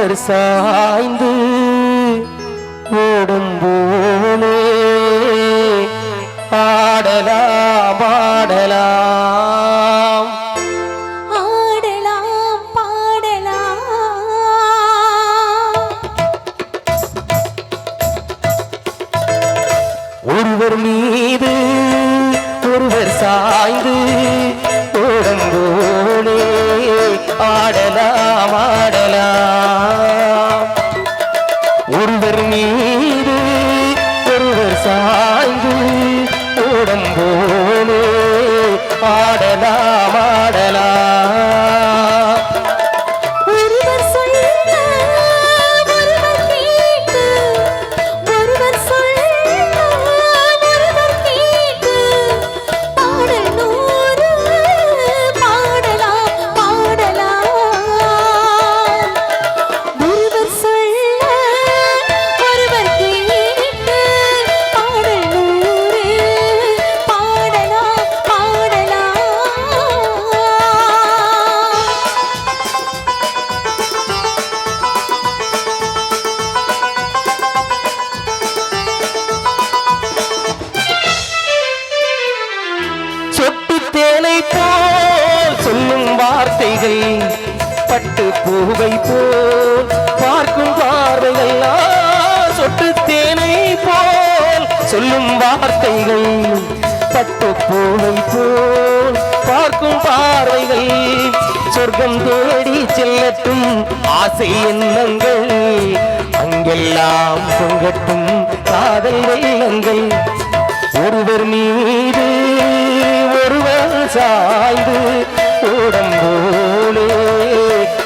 ஒருவர் சாய்ந்து ஓடும் போலே ஆடலாம் ஆடலாம் ஆடலாம் பாடலாம். ஒருவர் மீது ஒருவர் சாய்ந்து ஓடங்கோலே ஆடலாம் ஒருவர் மீது ஒருவர் சாய்ந்து ஓடம்போலே ஆடலாமா? வார்த்தைகள் பட்டு பூவை போல் பார்க்கும் பார்வைகள் சொட்டு தேனை போல் சொல்லும் வார்த்தைகள் பட்டு பூவை போல் பார்க்கும் பார்வைகள் சொர்க்கம் தேடி செல்லட்டும் ஆசை எண்ணங்கள். அங்கெல்லாம் பொங்கட்டும் காதல் வெள்ளங்கள். ஒருவர் மீது ஒருவர் சாய்ந்து உடம்பு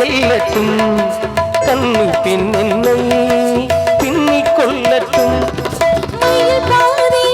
செல்லட்டும் கண்ணி பெண் என்னை பின்னிக் கொள்ளட்டும். மயில் பாதி